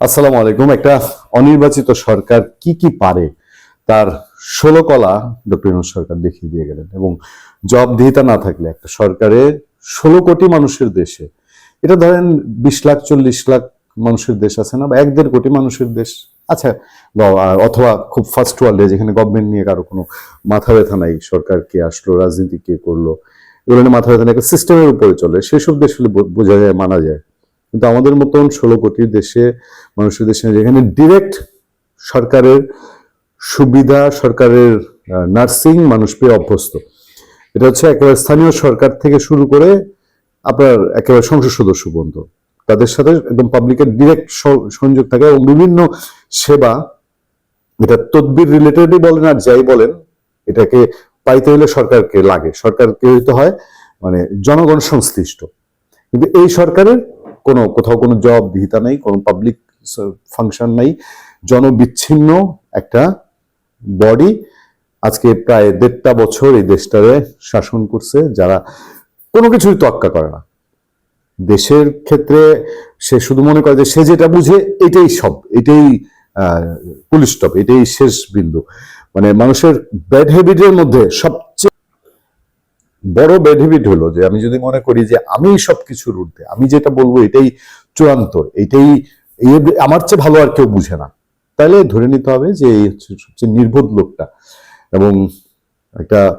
আসসালামু আলাইকুম। একটা অনির্বাচিত সরকার কি কি পারে তার ষোলো কলা ডক্টর সরকার দেখিয়ে দিয়ে গেলেন এবং জবাবদিহিতা না থাকলে একটা সরকারের ষোলো কোটি মানুষের দেশে, এটা ধরেন বিশ লাখ, চল্লিশ লাখ মানুষের দেশ আছে না, বা এক দেড় কোটি মানুষের দেশ আচ্ছা অথবা খুব ফার্স্ট ওয়ার্ল্ডে যেখানে গভর্নমেন্ট নিয়ে কারও কোনো মাথা ব্যথা নাই, সরকার কে আসলো, রাজনীতি কে করল, এগুলো নিয়ে মাথা ব্যথা নেই, একটা সিস্টেমের উপরে চলে, সেসব দেশ বোঝা যায়, মানা যায়। কিন্তু আমাদের মতন ষোলো কোটি দেশে, মানুষের দেশে যেখানে ডিরেক্ট সরকারের সুবিধা, সরকারের নার্সিং মানুষ পেয়ে অভ্যস্ত। এটা হচ্ছে একেবারে স্থানীয় সরকার থেকে শুরু করে আপনার একেবারে সংসদ সদস্য পর্যন্ত। তাদের সাথে একদম পাবলিকের ডিরেক্ট সংযোগ থাকে এবং বিভিন্ন সেবা এটা তদবির রিলেটেডই বলেন আর যাই বলেন, এটাকে পাইতে হলে সরকারকে লাগে। সরকারকে হয় মানে জনগণ সংশ্লিষ্ট। কিন্তু এই সরকারের কোনো, কোথাও কোনো জবাবদিহিতা নেই, কোনো পাবলিক ফাংশন নাই। জনবিচ্ছিন্ন একটা বডি আজকে প্রায় দেড়টা বছর এই দেশটারে শাসন করছে, যারা কোনো কিছুই তোয়াক্কা করে না। দেশের ক্ষেত্রে সে শুধু মনে করে যে সে যেটা বুঝে, এটাই সব, এটাই পুলিশ স্টপ এটাই শেষ বিন্দু। মানে মানুষের ব্যাড হ্যাবিটের মধ্যে সবচেয়ে বড় হ্যাবিট হলো যে আমি যদি মনে করি যে আমি সবকিছুর ঊর্ধ্বে, আমি যেটা বলব এটাই চূড়ান্ত, এটাই আমার চেয়ে ভালো আর কেউ বুঝে না। তাহলে ধরে নিতে হবে যে এই হচ্ছে সবচেয়ে নির্বোধ লোকটা। এবং একটা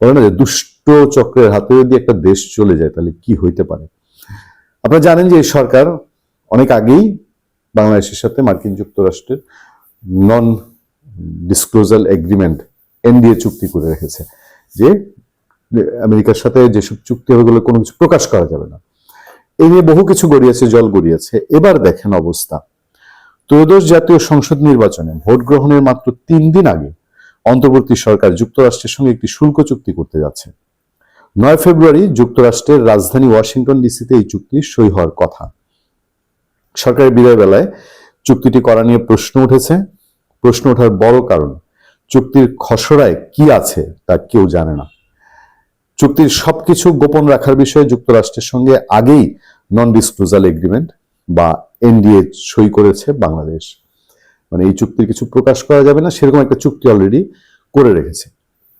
বলে না যে দুষ্ট চক্রের হাতে যদি একটা দেশ চলে যায়, তাহলে কি হইতে পারে? আপনারা জানেন যে এই সরকার অনেক আগেই বাংলাদেশের সাথে মার্কিন যুক্তরাষ্ট্রের নন ডিসক্লোজাল এগ্রিমেন্ট এনডিএ চুক্তি করে রেখেছে। যে আমেরিকার সাথে যেসব চুক্তি হবে কোনো কিছু প্রকাশ করা যাবে না। এই নিয়ে বহু কিছু গড়িয়েছে, জল গড়িয়েছে। এবার দেখেন অবস্থা। ত্রয়োদশ জাতীয় সংসদ নির্বাচনে ভোট গ্রহণের মাত্র তিন দিন আগে অন্তর্বর্তী সরকার যুক্তরাষ্ট্রের সঙ্গে একটি শুল্ক চুক্তি করতে যাচ্ছে। নয় ফেব্রুয়ারি যুক্তরাষ্ট্রের রাজধানী ওয়াশিংটন ডিসিতে এই চুক্তি সই হওয়ার কথা। সরকারের বিদায় বেলায় চুক্তিটি করা নিয়ে প্রশ্ন উঠেছে। প্রশ্ন ওঠার বড় কারণ, চুক্তির খসড়ায় কি আছে তা কেউ জানে না। চুক্তির সবকিছু গোপন রাখার বিষয়ে যুক্তরাষ্ট্রের সঙ্গে আগেই নন ডিসক্লোজাল এগ্রিমেন্ট বা এনডিএ সই করেছে বাংলাদেশ। মানে এই চুক্তির কিছু প্রকাশ করা যাবে না, সেরকম একটা চুক্তি অলরেডি করে রেখেছে।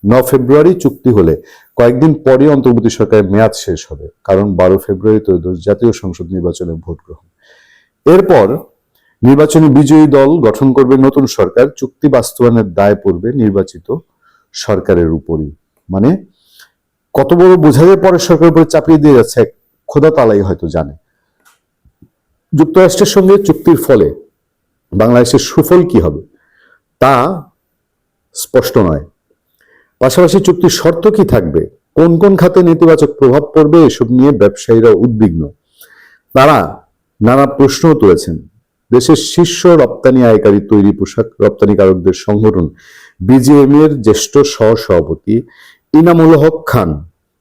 ন ফেব্রুয়ারি চুক্তি হলে কয়েকদিন পরে অন্তর্বর্তী সরকারের মেয়াদ শেষ হবে, কারণ বারো ফেব্রুয়ারি ত্রয়োদশ জাতীয় সংসদ নির্বাচনে ভোট গ্রহণ। এরপর নির্বাচনী বিজয়ী দল গঠন করবে নতুন সরকার, চুক্তি বাস্তবায়নের দায় পড়বে নির্বাচিত সরকারের উপরই। মানে কত বড় বোঝা যায় পরের সরকারের উপরে চাপিয়ে দিয়ে যাচ্ছে, খোদা তালাই হয়তো জানে। যুক্তরাষ্ট্রের সঙ্গে চুক্তির ফলে বাংলাদেশের সুফল কি হবে, তা স্পষ্ট নয়। পাশাপাশি চুক্তির শর্ত কি থাকবে, কোন কোন খাতে নেতিবাচক প্রভাব পড়বে, এসব নিয়ে ব্যবসায়ীরা উদ্বিগ্ন। তারা নানা প্রশ্ন তুলেছেন। দেশের শীর্ষ রপ্তানি আয়কারী তৈরি পোশাক রপ্তানিকারকদের সংগঠন বিজিএম এর জ্যেষ্ঠ সহ সভাপতি ইনামুল হক খান,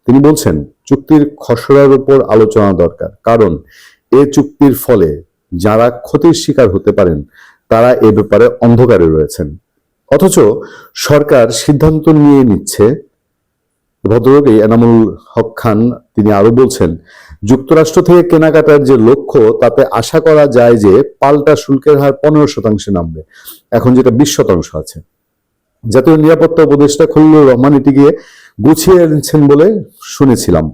তিনি বলছেন, চুক্তির খসড়ার উপর আলোচনা দরকার, কারণ এ চুক্তির ফলে যারা ক্ষতির শিকার হতে পারেন, তারা এ ব্যাপারে অন্ধকারে রয়েছেন। অথচ সরকার সিদ্ধান্ত নিয়ে নিচ্ছে। ভদ্রলোক এই এনামুল হক খান, তিনি আরও বলছেন, যুক্তরাষ্ট্র থেকে কেনাকাটার যে লক্ষ্য, তাতে আশা করা যায় যে পাল্টা শুল্কের হার পনেরো শতাংশে নামবে। এখন যেটা বিশ শতাংশ আছে। জাতীয় নিরাপত্তা উপদেষ্টা খলিলুর রহমান এটিকে গুছিয়ে এনেছেন বলে শুনেছিলাম।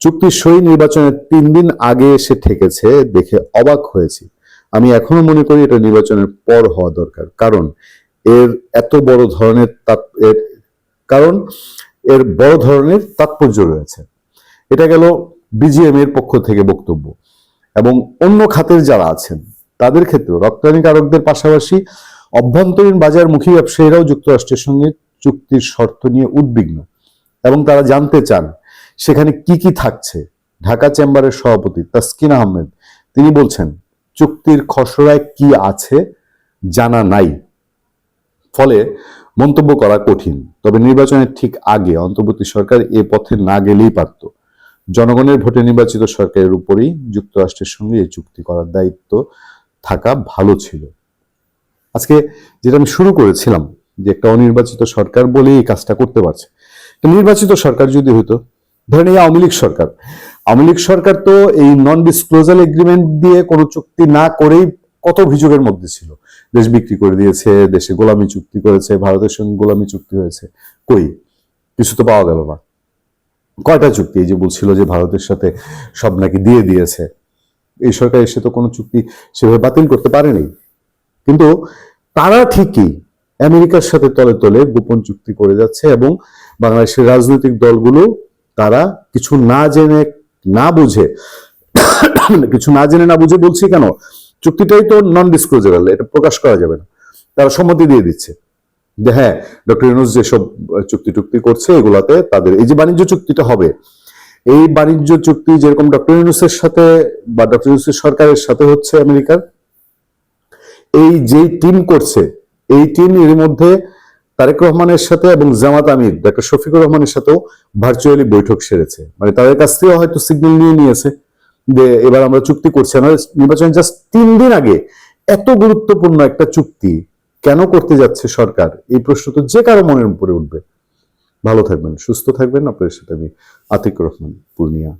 চুক্তির সই নির্বাচনের তিন দিন আগে এসে ঠেকেছে, দেখে অবাক হয়েছি। আমি এখনও মনে করি এটা নির্বাচনের পর হওয়া দরকার, কারণ এর এত বড় ধরনের কারণ এর বড় ধরনের তাৎপর্য রয়েছে। এটা গেল বিজিএম এর পক্ষ থেকে বক্তব্য। এবং অন্য খাতের যারা আছেন, তাদের ক্ষেত্রে রপ্তানিকারকদের পাশাপাশি অভ্যন্তরীণ বাজারমুখী ব্যবসায়ীরাও যুক্তরাষ্ট্রের সঙ্গে চুক্তির শর্ত নিয়ে উদ্বিগ্ন। এবং তারা জানতে চান সেখানে কি কি থাকছে। ঢাকা চেম্বারের সভাপতি তাসকিন আহমেদ তিনি বলছেন, চুক্তির খসড়ায় কি আছে জানা নাই। ফলে মন্তব্য করা কঠিন, তবে নির্বাচনের ঠিক আগে অন্তর্বর্তী সরকার এ পথে না গেলেই পারত। জনগণের ভোটে নির্বাচিত সরকারের উপরেই যুক্তরাষ্ট্রের সঙ্গে এই চুক্তি করার দায়িত্ব থাকা ভালো ছিল। আজকে যেটা আমি শুরু করেছিলাম, যে একটা অনির্বাচিত সরকার বলেই এই কাজটা করতে পারছে নির্বাচিত সরকার যদি হতো ধরেন এই আওয়ামী লীগ সরকার। আওয়ামী লীগ সরকার তো এই নন ডিসক্লোজাল এগ্রিমেন্ট দিয়ে কোনো চুক্তি না করেই কত অভিযোগের মধ্যে ছিল। দেশ বিক্রি করে দিয়েছে, দেশে গোলামি চুক্তি করেছে, ভারতের সঙ্গে গোলামি চুক্তি হয়েছে। কই? কিছু তো পাওয়া গেল না। কয়টা চুক্তি? এই যে বলছিল যে ভারতের সাথে সব নাকি দিয়ে দিয়েছে। এই সরকার এসে তো কোনো চুক্তি সেভাবে বাতিল করতে পারেনি। কিন্তু তারা ঠিকই আমেরিকার সাথে তলে তলে গোপন চুক্তি করে যাচ্ছে এবং বাংলাদেশের রাজনৈতিক দলগুলো তারা কিছু না জেনে না বুঝে, কিছু না জেনে না বুঝে বলছি কেন? চুক্তিটাই তো নন ডিসক্লোজারেল এটা প্রকাশ করা যাবে না। তারা সম্মতি দিয়ে দিচ্ছে। যে হ্যাঁ ডক্টর ইউনুস যেসব চুক্তি টুক্তি করছে, এগুলাতে তাদের, এই যে বাণিজ্য চুক্তিটা হবে, এই বাণিজ্য চুক্তি যেরকম ডক্টর ইউনুসের সাথে বা ডক্টর ইউনুসের সরকারের সাথে হচ্ছে আমেরিকার, এই যেই টিম করছে এই টিম এর মধ্যে তারেক রহমানের সাথে এবং জামাত আমির ডক্টর শফিকুর রহমানের সাথেও ভার্চুয়ালি বৈঠক সেরেছে। মানে তাদের কাছ থেকে হয়তো সিগন্যাল নিয়ে নিয়েছে যে এবার আমরা চুক্তি করছি। আমরা নির্বাচন জাস্ট তিন দিন আগে এত গুরুত্বপূর্ণ একটা চুক্তি কেন করতে যাচ্ছে সরকার? এই প্রশ্ন তো যে কারও মনের উপরে উঠবে। ভালো থাকবেন, সুস্থ থাকবেন। আপনাদের সাথে আমি আতিক রহমান, পূর্ণিয়া।